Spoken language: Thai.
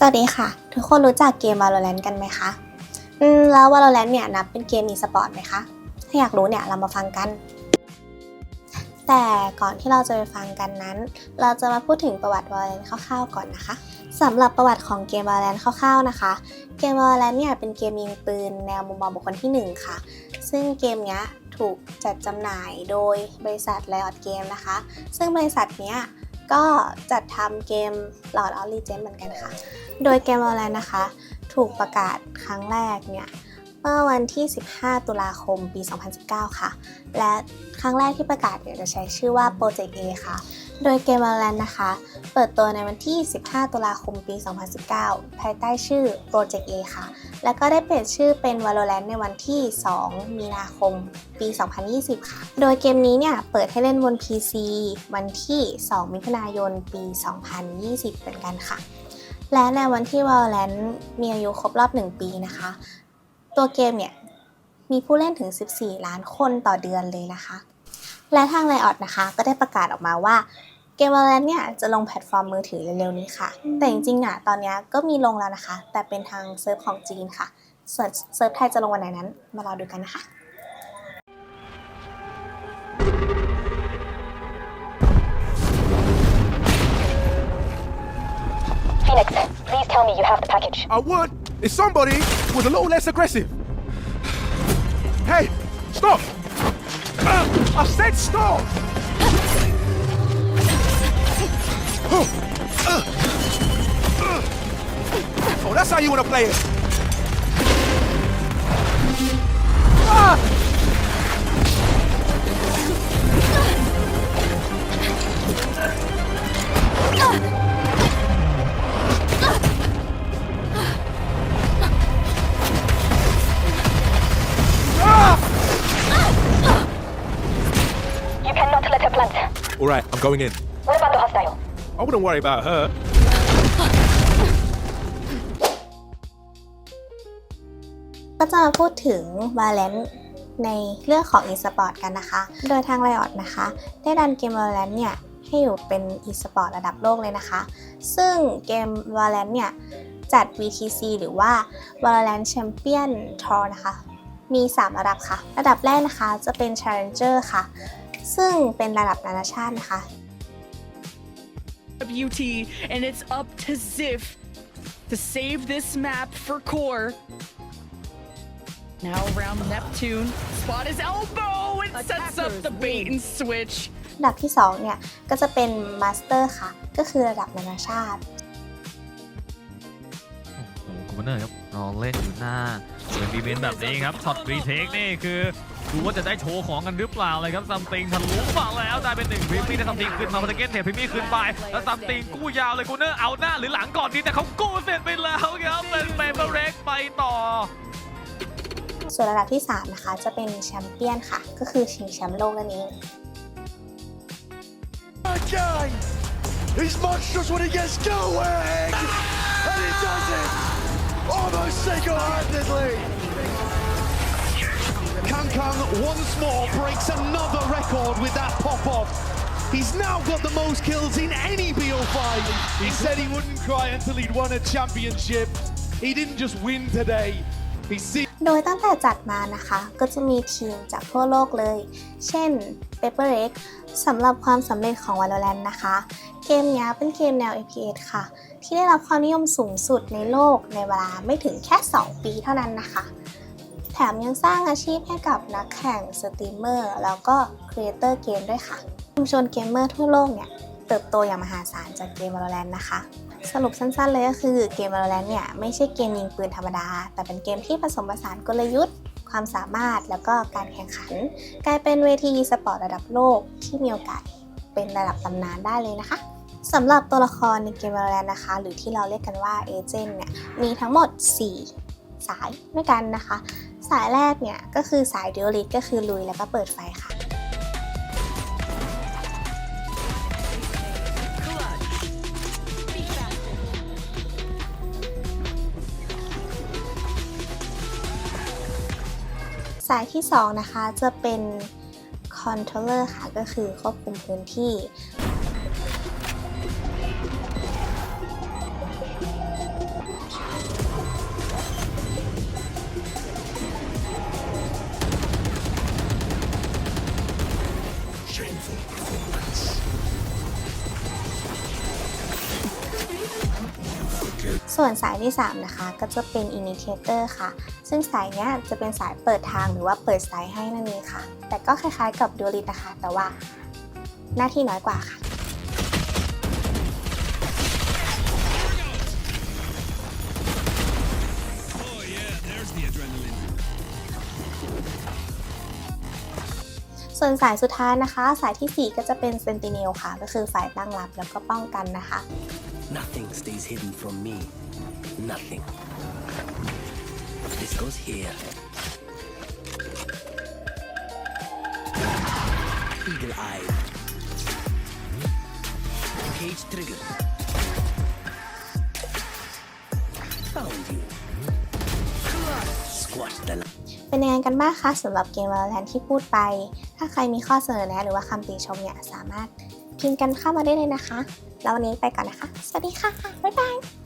สวัสดีค่ะ ทุกคนรู้จักเกม Valorant กันไหมคะอืมแล้ว Valorant เนี่ยนับเป็นเกม e-sport ไหมคะ ถ้าอยากรู้เนี่ยเรามาฟังกัน แต่ก่อนที่เราจะไปฟังกันนั้น เราจะมาพูดถึงประวัติ Valorant คร่าวๆก่อนนะคะสำหรับประวัติของเกม Valorant คร่าวๆนะคะ เกม Valorant เนี่ยเป็นเกมยิงปืนแนวมุมมองบุคคลที่หนึ่งค่ะ ซึ่งเกมเนี้ยถูกจัดจำหน่ายโดยบริษัท Riot Game นะคะ ซึ่งบริษัทเนี้ย ก็จัดทำเกม Lord of Legends เหมือนกันค่ะ โดยเกม Valorant นะคะ ถูกประกาศครั้งแรกเนี่ยเมื่อวันที่ 15 ตุลาคม ปี 2019 ค่ะ และครั้งแรกที่ประกาศเนี่ยจะใช้ชื่อว่า Project A ค่ะ โดยเกม Valorant นะคะ เปิดตัวในวันที่ 15 ตุลาคม ปี 2019 ภายใต้ชื่อ Project A ค่ะ แล้วก็ได้เปลี่ยนชื่อเป็น Valorant ในวันที่ 2 มีนาคม ปี 2020 ค่ะ โดยเกมนี้เนี่ย เปิดให้เล่นบน PC วันที่ 2 มิถุนายน ปี 2020 เป็นกันค่ะ และในวันที่ Valorant มีอายุครบรอบ 1 ปีนะคะ ตัวเกมเนี่ย มีผู้เล่นถึง 14 ล้านคนต่อเดือนเลยนะคะ และทาง Riot นะคะ ก็ได้ประกาศออกมาว่าเกม Valorant เนี่ยจะลงแพลตฟอร์มมือถือเร็วๆนี้ค่ะ แต่จริงๆอะตอนเนี้ยก็มีลงแล้วนะคะ แต่เป็นทางเซิร์ฟของจีนค่ะ ส่วนเซิร์ฟไทยจะลงวันไหนนั้น มารอดูกันนะคะ Phoenix, please tell me you have the package. I would if somebody was a little less aggressive. Hey, stop! I said stop! Oh, that's how you want to play it. Ah! All right, I'm going in. What about the hostile? I wouldn't worry about her. ก็จะมาพูดถึง Valorant ในเรื่องของ e-sport กันนะคะ โดยทาง Riot นะคะ ได้ดันเกม Valorant เนี่ย ให้อยู่เป็น e-sport ระดับโลกเลยนะคะ ซึ่งเกม Valorant เนี่ย จัด VTC หรือว่า Valorant Champion Tour นะคะ มี 3 ระดับค่ะ ระดับแรกนะคะจะเป็น Challenger ค่ะ ซึ่งเป็นระดับนานาชาตินะคะ UT, and it's up to Ziff to save this map for Core. Now around Neptune, spot his elbow and sets up the bait and switch. ระดับที่ 2 เนี่ย ก็จะเป็น Master ค่ะ ก็คือระดับนานาชาติโอ้โหคอมเนอร์ครับรอเล่นอยู่หน้าเปิดดีเวนแบบนี้ครับช็อตรีเทคนี่คือ ดูว่าจะได้โชว์ของกันหรือเปล่าเลยครับซัมติงทะลุมาแล้วได้เป็นหนึ่งพริมมี่ได้ซัมติงขึ้นมาพัตเกนเทพพริมมี่ขึ้นไปแล้วซัมติงกู้ยาวเลยกูเนอร์เอาหน้าหรือหลังก่อนดีแต่เขากู้เสร็จไปแล้วครับเป็นเปเปอร์เร็กไปต่อ ส่วนระดับที่ 3 นะคะ จะเป็นแชมเปี้ยนค่ะ ก็คือชิงแชมป์โลกนั่นเอง Again! He's monstrous when he gets going! And he does it! Almost single-handedly! Once more breaks another record with that pop-off. He's now got the most kills in any BO5. He said he wouldn't cry until he'd won a championship. He didn't just win today. He see โดยตั้งแต่จัดมานะคะ ก็จะมีทีมจากทั่วโลกเลย เช่น Paper X สำหรับความสำเร็จของ Valorant นะคะ เกมนี้เป็นเกมแนว FPS ค่ะ ที่ได้รับความนิยมสูงสุดในโลกในเวลาไม่ถึงแค่ 2 ปีเท่านั้นนะคะ ถมยังสร้างอาชีพให้กับนักแข่งสตรีมเมอร์แล้วก็ครีเอเตอร์เกมด้วยค่ะชุมชนเกมเมอร์ทั่วโลกเนี่ยเติบโตอย่างมหาศาลจากเกม Valorant นะคะ สรุปสั้นๆเลยก็คือเกม Valorant เนี่ยไม่ใช่เกมยิงปืนธรรมดา แต่เป็นเกมที่ผสมผสานกลยุทธ์ ความสามารถแล้วก็การแข่งขัน กลายเป็นเวทีสปอร์ตระดับโลกที่มีโอกาสเป็นระดับตำนานได้เลยนะคะสำหรับตัวละครในเกม Valorant นะคะ หรือที่เราเรียกกันว่าเอเจนต์เนี่ยมีทั้งหมด 4 สายด้วยกันนะคะ สายแรกเนี่ยก็คือสายดิวลิทก็คือลุยแล้วก็เปิดไฟค่ะ สายที่ 2 นะคะจะเป็น controller ค่ะก็คือควบคุมพื้นที่ ส่วนสายที่ 3 นะคะ ก็จะเป็น Initiator ค่ะ ซึ่งสายเนี้ยจะเป็นสายเปิดทางหรือว่าเปิดสายให้นั่นเองค่ะ แต่ก็คล้ายๆกับ Duelist นะคะ แต่ว่าหน้าที่น้อยกว่าค่ะส่วนสายสุดท้ายนะคะ สายทีสี่4 ก็จะเป็น Sentinel ค่ะ ก็คือฝ่ายตั้งรับแล้วก็ป้องกันนะคะ Nothing stays hidden from me. Nothing. This goes here. Eagle eye. Cage trigger. Found you. Squash the เป็นยังไงกันบ้างคะสำหรับเกม Valorant ที่พูดไป ถ้าใครมีข้อเสนอแนะหรือว่าคำติชมเนี่ย สามารถพิมพ์กันเข้ามาได้เลยนะคะ แล้ววันนี้ไปก่อนนะคะ สวัสดีค่ะ บ๊ายบาย